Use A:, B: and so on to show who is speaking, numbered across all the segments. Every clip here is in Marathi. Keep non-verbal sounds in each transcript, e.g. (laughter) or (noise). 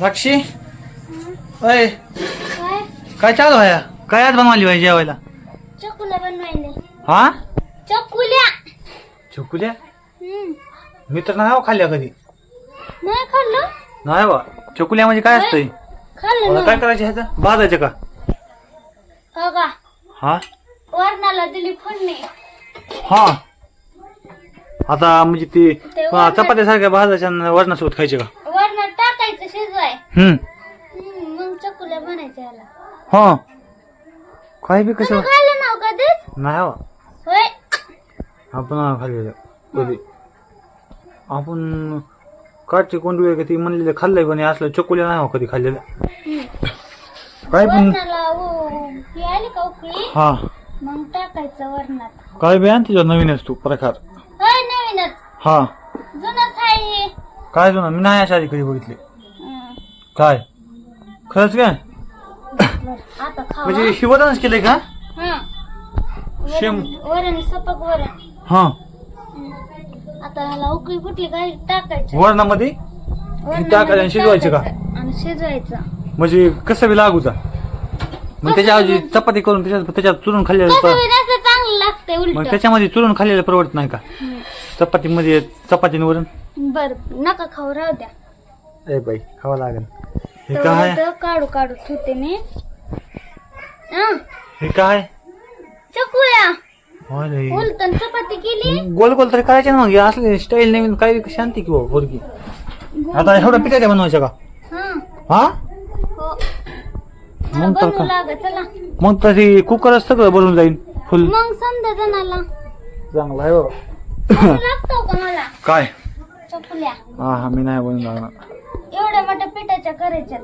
A: साक्षी? अय
B: काय?
A: चालू आहे? काय आज बनवाली पाहिजे जेवायला?
B: चकुल्या बनवायले.
A: हा?
B: चकुल्या.
A: चुकुल्या. मी तर नाही हो खाल्ल्या कधी.
B: नाही खाल्लं?
A: नाही बा. चकुल्या म्हणजे काय असतंय?
B: खाल्लं
A: काय करायचं ह्याचं? भाजायचं का?
B: हो का
A: हा?
B: वरणाला दिली फोडणी.
A: हा. आता म्हणजे ती चपात्यासारख्या भाजायच्या आणि वरणासोबत खायचे का?
B: वरणात टाकायचं शिजवाय.
A: हम्म.
B: हम्म, मग चकुल्या बनायच्या याला.
A: हा. काय बी कसं
B: तुम्ही खाल्लं ना हो कधीच?
A: नाही हो.
B: होय.
A: आपण खाल्लेलं. कधी? आपण काटचे कोंडू का ती म्हणलेलं खाल्लंय पण हे असलं चकोल्या नाही हो कधी खाल्लेलं काय पण
B: वरणाला उ- ही आली का उकळी?
A: हा.
B: मग टाकायचं वरणात.
A: काय बी आण तिच्यावर नवीनच तू प्रकार.
B: होय नवीनच.
A: हा.
B: जुनच आहे हे.
A: काय जुना? मी नाही अशा आधी कधी बघितले. काय? खरंच काय?
B: बरं, आता खावा.
A: म्हणजे शिवतच केलंय का?
B: हं.
A: शेम.
B: वरण वरण सपक वरण.
A: हा.
B: हं. आता ह्याला उकळी फुटली काय टाकायचं.
A: वरणामध्ये?
B: वरणामध्ये
A: टाकायचं आणि शिजवायचं का?
B: टाकायचं आणि शिजवायचं.
A: म्हणजे कसं बी लागू जा. मग त्याच्याऐवजी चपाती करून त्याच्यात त्याच्यात चुरून खाल्लेलं
B: कसं
A: पर-
B: चांगलं लागतंय
A: मग
B: उलट
A: त्याच्यामध्ये चुरून खाल्लेलं परवडत नाही का? चपातीमध्ये चपातीवरून
B: बर नका खाऊ राहू द्या.
A: ए बाई खावा लागेल. हे काय
B: तर काढू मी. हं.
A: हे काय?
B: चकुया चपाती केली.
A: गोल गोल तरी करायचे ना मग. हे असले स्टाईल नवीन काय शांती की पोरगी. आता एवढं पिठाच्या बनवायच्या का?
B: हं.
A: हा?
B: हो. मला
A: मग तर
B: बनवू
A: का
B: लाग चला.
A: मग तशी कुकरच सगळं बनून जाईल फुल
B: मग समजा जणाला
A: चांगला आहे बाबा.
B: असं लागतो का मला?
A: काय?
B: चकुल्या.
A: हा हा मी नाही बनवून लागणार
B: एवढ्या मोठ्या पिठाच्या करायच्यात.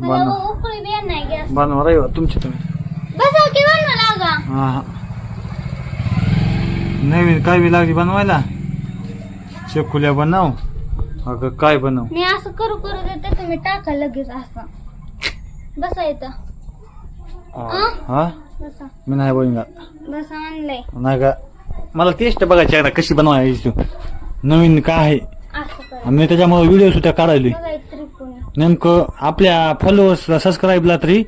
B: मला
A: बनव
B: उकळी बी नाही गॅस.
A: बनवा रे तुमची तुम्ही.
B: बसा की बनवा लागा.
A: हा हा. नवीन काय बी लागली बनवायला? चकुल्या बनव. अगं काय बनव?
B: मी असं करू करू देते तुम्ही टाका लगेच असं. बसा इथं.
A: हा?
B: बसा.
A: मी नाही बनवणार
B: बसा आणलंय
A: नाही का? मला टेस्ट बघायची आहे ना कशी बनवायची तू? नवीन काय आहे? आणि मी त्याच्यामुळे व्हिडिओ सुद्धा काढायली. नेमकं आपल्या फॉलोअर्सला सबस्क्राईबला तरी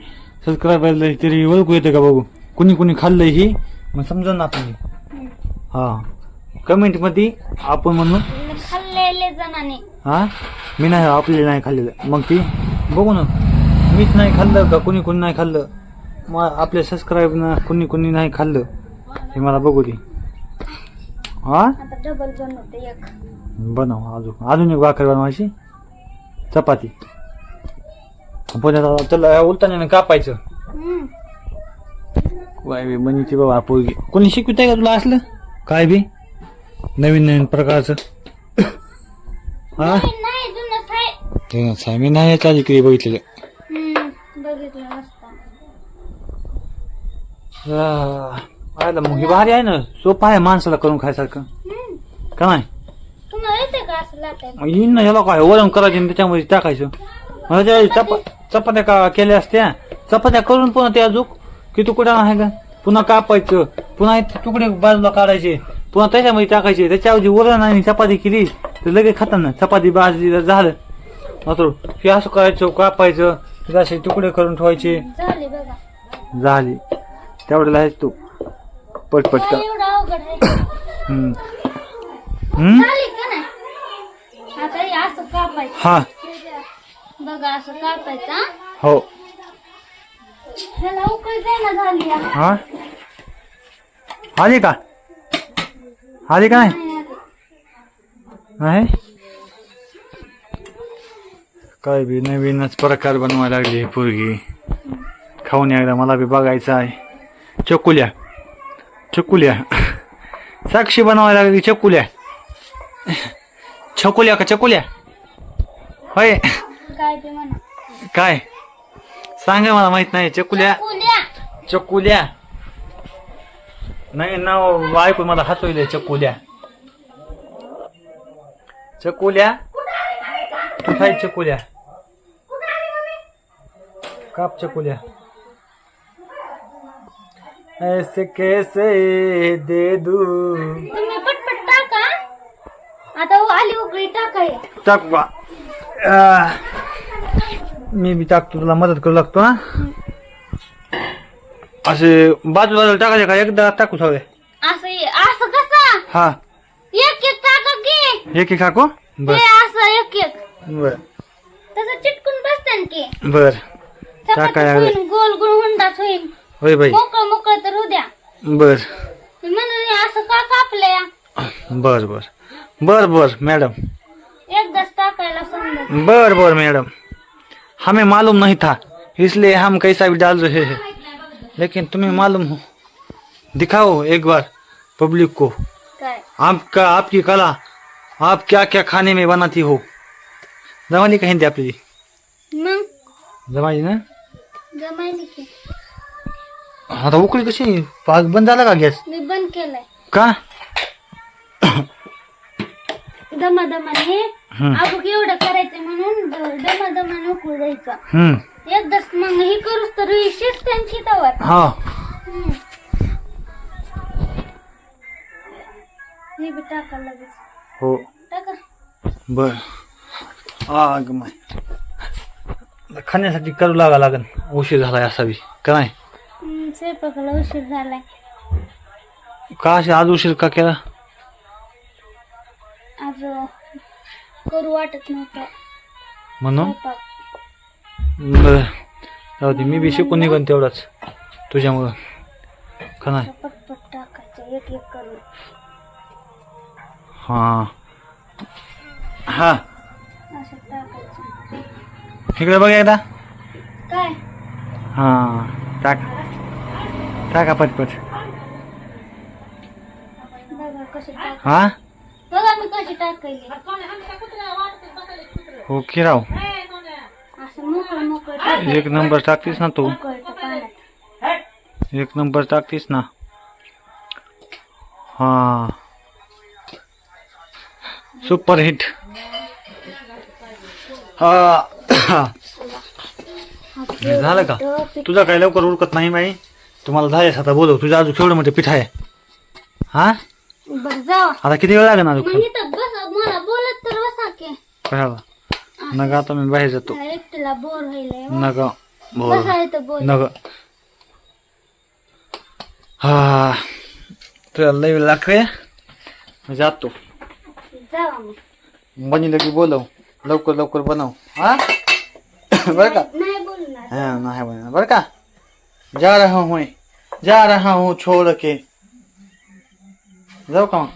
A: सबस्क्राईबरला तरी ओळखू येते का बघू? कुणी कुणी खाल्लंय ही? मग समजा ना आपण हा. कमेंटमध्ये आपण म्हणू.
B: खाल्लेले जणांनी.
A: हा? मी नाही आपले नाही खाल्लेलं. मग ती? बघू ना. मीच नाही खाल्लं का कुणी कुणी नाही खाल्लं? मग आपल्या सबस्क्राईब ना कुणी कुणी नाही खाल्लं? हे मला बघू दे. हा?
B: आता डबल बनवते एक.
A: बनव अजून. अजून एक भाकर बनवायची चपाती. पुण्यात त्याला उलटाने कापायचं.
B: हम्म.
A: वाय बी बनीची बाबा पोरगी. कोणी शिकवित आहे का तुला असलं? काय बी? नवीन नवीन प्रकारचं. हा?
B: नाही, नाही जुनच आहे
A: तेच आहे. मी नाही आधी कधी बघितलेलं.
B: हम्म, बघितलं
A: पाहिलं मग हे भारी आहे ना. सोपं आहे माणसाला करून खायसारखं.
B: हम्म.
A: का नाही
B: तुम्हाला येते का असं लाटायला
A: मग येईन ना ह्याला काय वरण करायचे आणि त्याच्यामध्ये टाकायचं. मला त्यावेळी चपा चपात्या का केल्या असत्या. चपात्या करून पुन्हा त्या अजूक की तुकडा आहे का? पुन्हा कापायचं. पुन्हा ते तुकडे बाजूला काढायचे. पुन्हा त्याच्यामध्ये टाकायचे. त्याच्याऐवजी वरण आणि चपाती केली तर लगेच खाताना चपाती भाजी झालं. मात्र हे असं करायचं कापायचं. असे तुकडे करून ठेवायचे.
B: झाली बघा.
A: झाली. तेवढ्याला आहेस तू. पटपट का?
B: काय एवढं अवघड आहे
A: हम्म. हम्म?
B: झाली का नाही? आता हे असं कापायचं.
A: हा.
B: बघा असं कापायचं हा?
A: हो.
B: ह्याला उकळी जायला झाली हा.
A: हा? आली का? आली का नाही?
B: नाही आली.
A: नाही? काय बी नवीनच प्रकार बनवायला लागली ही पोरगी. खाऊन एकदा मला बी बघायचं आहे. चकुल्या. चकुल्या. साक्षी बनवायला लागली चकुल्या. छकुल्या का चकुल्या? होय.
B: काय ते म्हणा.
A: काय? सांगा मला माहीत नाही. चकुल्या. चकुल्या. नाही नाव ऐकून मला हसवले चकुल्या. चकुल्या. तू खाय चकुल्या? काप चकुल्या. ऐसे कैसे दे दू?
B: तुम्ही पटपट टाका. आता उ- आली उकळी टाका.
A: टाक बा. आह. मी बी टाकतो तुला मदत करू लागतो हा? असे बाजू बाजूला टाकायचे का? एकदा टाकू सगळे?
B: असं असं कसं?
A: हा.
B: एक एक टाका की.
A: एक एक टाकू? बर.
B: हे असं एक एक.
A: बर.
B: तसं चिटकून बसते की.
A: बर.
B: होईल गोल गोल हुंडाच होईल
A: होय बाई.
B: मोकळं मोकळं तर उद्या
A: बर.
B: म्हणून असं का कापलंय?
A: बर बर. बर बर मैडम.
B: एकदाच टाकायला समजा
A: बर बर मैडम. हमें मालूम नहीं था. इसलिए हम कैसा भी डाल रहे हैं. लेकिन तुम्हें मालूम हो. दिखाओ एक बार पब्लिक को.
B: काय?
A: आपका आपकी कला आप क्या क्या खाने में बनाती हो? जमानी कहीं दे आपली
B: मग
A: ना?
B: जमायली की
A: आता उकळी कशी? पाक बंद झाला का गॅस?
B: मी बंद केलाय.
A: का?
B: दमा दमाने
A: हम्म.
B: आपण एवढं करायचं म्हणून दमा दमाने उकळू द्यायचं.
A: हम्म.
B: एकदाच मग हे करूस तर शिस्त त्यांची तवर.
A: हा.
B: हे बी टाका लगेच.
A: हो.
B: टाका.
A: बर. आग माय. खाण्यासाठी करू लागा लागन. उशीर झालाय असावी का नाही?
B: स्वयंपाकाला उशीर झालाय.
A: का असे आज उशीर का केला?
B: आज करू वाटत नव्हतं.
A: म्हणून?
B: स्वयंपाक.
A: बर. जाऊ दे मी बी शिकून निघन तेवढाच. तुझ्यामुळं. का नाही?
B: पटपट टाकायचं एक एक करून.
A: हा. हा.
B: असं टाकायचं.
A: इकडे बघ एकदा.
B: काय?
A: हा टाक. टाका पटपट. हा?
B: बघा मी कशी टाकायली
A: हो की राव
B: असं मोकळं मोकळं टाकायचं
A: एक नंबर टाकतीस ना तू.
B: पाण्यात.
A: एक नंबर टाकतीस ना. हा. Super hit. हा हे. (coughs) झालं का? तुझा काय लवकर उरकत नाही बाई? तुम्हाला झालेस आता बोलव तुझ्या अजून केवढं मोठे पिठ आहे? हा?
B: बरं जावा.
A: आता किती वेळ लागेल अजून
B: मग इथं बस मला बोलत तर बसा की.
A: कशाला नका आता मी बाहेर जातो.
B: त्या एकटीला बोर व्हायलंय
A: नका बोल
B: बसा इथं बोल
A: नका हा तुला लई वेळ लागते मी जातो.
B: जावा मग.
A: बनीला की बोलव. लवकर लवकर बनव. हा? (coughs) बरं का?
B: नाही बोलणार.
A: हाँ नहीं बना बरं का? जा रहा हूँ जा रहा हूँ छोड़ के। जाऊ का मग?